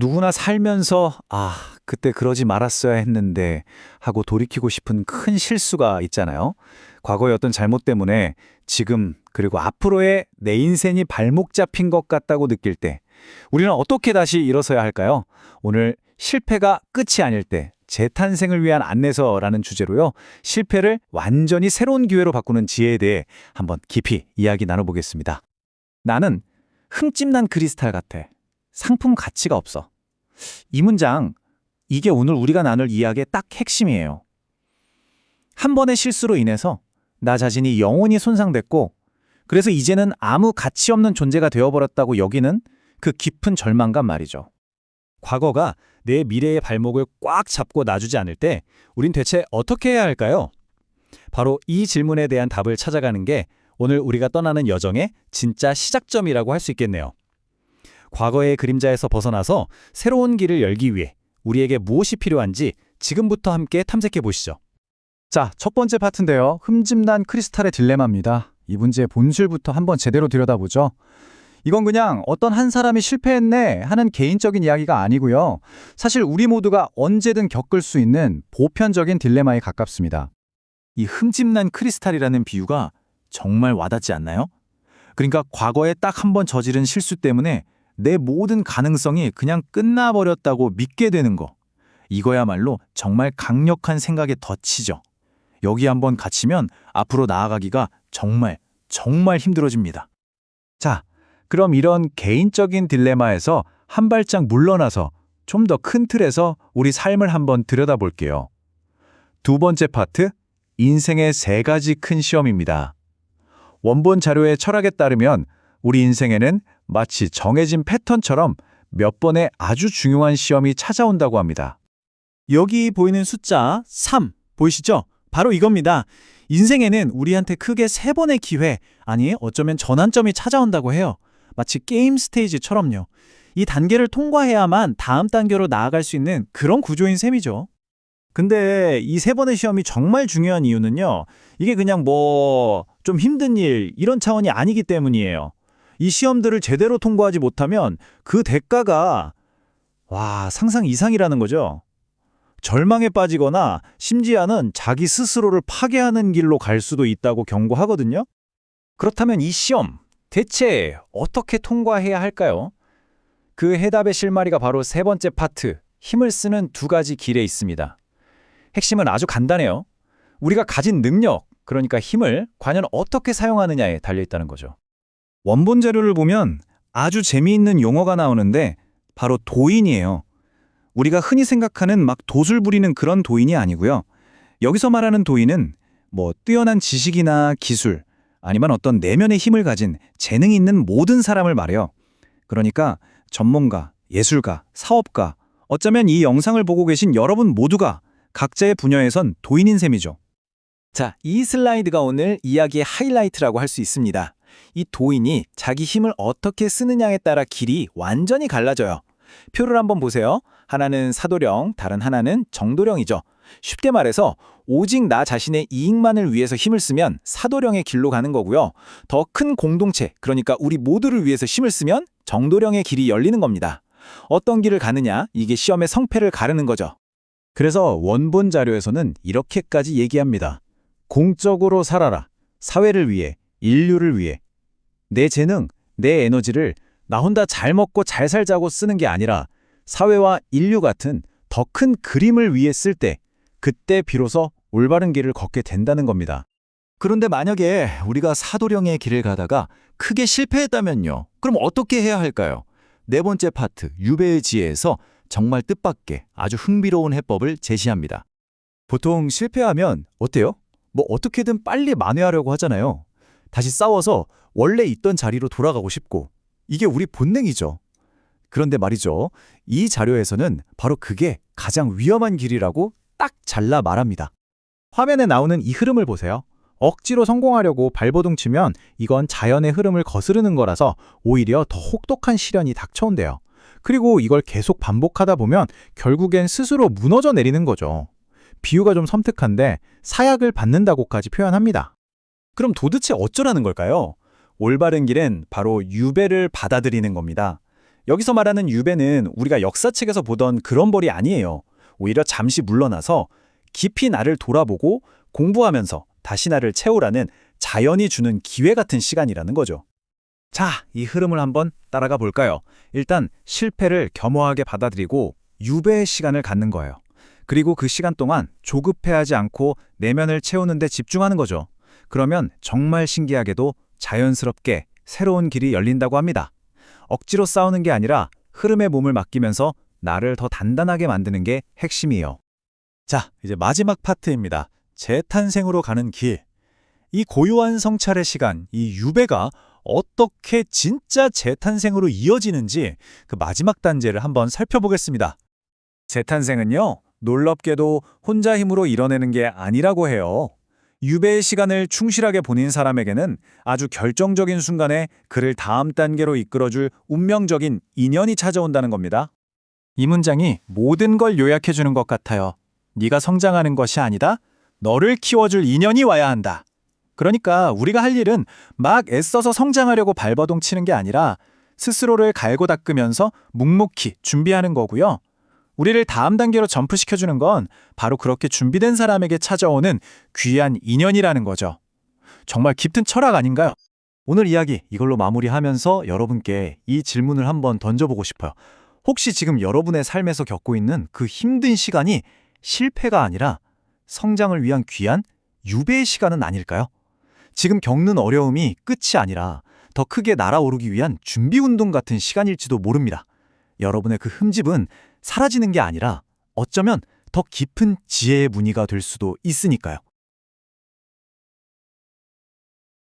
누구나 살면서 아, 그때 그러지 말았어야 했는데 하고 돌이키고 싶은 큰 실수가 있잖아요. 과거의 어떤 잘못 때문에 지금 그리고 앞으로의 내 인생이 발목 잡힌 것 같다고 느낄 때 우리는 어떻게 다시 일어서야 할까요? 오늘 실패가 끝이 아닐 때 재탄생을 위한 안내서라는 주제로요. 실패를 완전히 새로운 기회로 바꾸는 지혜에 대해 한번 깊이 이야기 나눠보겠습니다. 나는 흠집난 크리스탈 같아. 상품 가치가 없어. 이 문장, 이게 오늘 우리가 나눌 이야기의 딱 핵심이에요. 한 번의 실수로 인해서 나 자신이 영원히 손상됐고, 그래서 이제는 아무 가치 없는 존재가 되어버렸다고 여기는 그 깊은 절망감 말이죠. 과거가 내 미래의 발목을 꽉 잡고 놔주지 않을 때 우린 대체 어떻게 해야 할까요? 바로 이 질문에 대한 답을 찾아가는 게 오늘 우리가 떠나는 여정의 진짜 시작점이라고 할 수 있겠네요. 과거의 그림자에서 벗어나서 새로운 길을 열기 위해 우리에게 무엇이 필요한지 지금부터 함께 탐색해 보시죠. 자, 첫 번째 파트인데요. 흠집난 크리스탈의 딜레마입니다. 이 문제의 본질부터 한번 제대로 들여다보죠. 이건 그냥 어떤 한 사람이 실패했네 하는 개인적인 이야기가 아니고요. 사실 우리 모두가 언제든 겪을 수 있는 보편적인 딜레마에 가깝습니다. 이 흠집난 크리스탈이라는 비유가 정말 와닿지 않나요? 그러니까 과거에 딱 한 번 저지른 실수 때문에 내 모든 가능성이 그냥 끝나버렸다고 믿게 되는 거. 이거야말로 정말 강력한 생각의 덫이죠. 여기 한번 갇히면 앞으로 나아가기가 정말 정말 힘들어집니다. 자, 그럼 이런 개인적인 딜레마에서 한 발짝 물러나서 좀 더 큰 틀에서 우리 삶을 한번 들여다볼게요. 두 번째 파트, 인생의 세 가지 큰 시험입니다. 원본 자료의 철학에 따르면 우리 인생에는 마치 정해진 패턴처럼 몇 번의 아주 중요한 시험이 찾아온다고 합니다. 여기 보이는 숫자 3 보이시죠? 바로 이겁니다. 인생에는 우리한테 크게 세 번의 기회, 아니 어쩌면 전환점이 찾아온다고 해요. 마치 게임 스테이지처럼요. 이 단계를 통과해야만 다음 단계로 나아갈 수 있는 그런 구조인 셈이죠. 근데 이 세 번의 시험이 정말 중요한 이유는요. 이게 그냥 뭐 좀 힘든 일 이런 차원이 아니기 때문이에요. 이 시험들을 제대로 통과하지 못하면 그 대가가 와 상상 이상이라는 거죠. 절망에 빠지거나 심지어는 자기 스스로를 파괴하는 길로 갈 수도 있다고 경고하거든요. 그렇다면 이 시험 대체 어떻게 통과해야 할까요? 그 해답의 실마리가 바로 세 번째 파트, 힘을 쓰는 두 가지 길에 있습니다. 핵심은 아주 간단해요. 우리가 가진 능력, 그러니까 힘을 과연 어떻게 사용하느냐에 달려 있다는 거죠. 원본 자료를 보면 아주 재미있는 용어가 나오는데 바로 도인이에요. 우리가 흔히 생각하는 막 도술 부리는 그런 도인이 아니고요. 여기서 말하는 도인은 뭐 뛰어난 지식이나 기술, 아니면 어떤 내면의 힘을 가진 재능이 있는 모든 사람을 말해요. 그러니까 전문가, 예술가, 사업가, 어쩌면 이 영상을 보고 계신 여러분 모두가 각자의 분야에선 도인인 셈이죠. 자, 이 슬라이드가 오늘 이야기의 하이라이트라고 할 수 있습니다. 이 도인이 자기 힘을 어떻게 쓰느냐에 따라 길이 완전히 갈라져요. 표를 한번 보세요. 하나는 사도령, 다른 하나는 정도령이죠. 쉽게 말해서 오직 나 자신의 이익만을 위해서 힘을 쓰면 사도령의 길로 가는 거고요. 더 큰 공동체, 그러니까 우리 모두를 위해서 힘을 쓰면 정도령의 길이 열리는 겁니다. 어떤 길을 가느냐, 이게 시험의 성패를 가르는 거죠. 그래서 원본 자료에서는 이렇게까지 얘기합니다. 공적으로 살아라. 사회를 위해, 인류를 위해. 내 재능, 내 에너지를 나 혼자 잘 먹고 잘 살자고 쓰는 게 아니라 사회와 인류 같은 더 큰 그림을 위해 쓸 때, 그때 비로소 올바른 길을 걷게 된다는 겁니다. 그런데 만약에 우리가 사도령의 길을 가다가 크게 실패했다면요. 그럼 어떻게 해야 할까요? 네 번째 파트, 유배의 지혜에서 정말 뜻밖의 아주 흥미로운 해법을 제시합니다. 보통 실패하면 어때요? 뭐 어떻게든 빨리 만회하려고 하잖아요. 다시 싸워서 원래 있던 자리로 돌아가고 싶고 이게 우리 본능이죠. 그런데 말이죠. 이 자료에서는 바로 그게 가장 위험한 길이라고 딱 잘라 말합니다. 화면에 나오는 이 흐름을 보세요. 억지로 성공하려고 발버둥 치면 이건 자연의 흐름을 거스르는 거라서 오히려 더 혹독한 시련이 닥쳐온대요. 그리고 이걸 계속 반복하다 보면 결국엔 스스로 무너져 내리는 거죠. 비유가 좀 섬뜩한데 사약을 받는다고까지 표현합니다. 그럼 도대체 어쩌라는 걸까요? 올바른 길은 바로 유배를 받아들이는 겁니다. 여기서 말하는 유배는 우리가 역사책에서 보던 그런 벌이 아니에요. 오히려 잠시 물러나서 깊이 나를 돌아보고 공부하면서 다시 나를 채우라는 자연이 주는 기회 같은 시간이라는 거죠. 자, 이 흐름을 한번 따라가 볼까요? 일단 실패를 겸허하게 받아들이고 유배의 시간을 갖는 거예요. 그리고 그 시간 동안 조급해하지 않고 내면을 채우는 데 집중하는 거죠. 그러면 정말 신기하게도 자연스럽게 새로운 길이 열린다고 합니다. 억지로 싸우는 게 아니라 흐름에 몸을 맡기면서 나를 더 단단하게 만드는 게 핵심이에요. 자, 이제 마지막 파트입니다. 재탄생으로 가는 길. 이 고요한 성찰의 시간, 이 유배가 어떻게 진짜 재탄생으로 이어지는지 그 마지막 단계를 한번 살펴보겠습니다. 재탄생은요, 놀랍게도 혼자 힘으로 이뤄내는 게 아니라고 해요. 유배의 시간을 충실하게 보낸 사람에게는 아주 결정적인 순간에 그를 다음 단계로 이끌어줄 운명적인 인연이 찾아온다는 겁니다. 이 문장이 모든 걸 요약해 주는 것 같아요. 네가 성장하는 것이 아니다. 너를 키워줄 인연이 와야 한다. 그러니까 우리가 할 일은 막 애써서 성장하려고 발버둥 치는 게 아니라 스스로를 갈고 닦으면서 묵묵히 준비하는 거고요. 우리를 다음 단계로 점프시켜주는 건 바로 그렇게 준비된 사람에게 찾아오는 귀한 인연이라는 거죠. 정말 깊은 철학 아닌가요? 오늘 이야기 이걸로 마무리하면서 여러분께 이 질문을 한번 던져보고 싶어요. 혹시 지금 여러분의 삶에서 겪고 있는 그 힘든 시간이 실패가 아니라 성장을 위한 귀한 유배의 시간은 아닐까요? 지금 겪는 어려움이 끝이 아니라 더 크게 날아오르기 위한 준비 운동 같은 시간일지도 모릅니다. 여러분의 그 흠집은 사라지는 게 아니라 어쩌면 더 깊은 지혜의 무늬가 될 수도 있으니까요.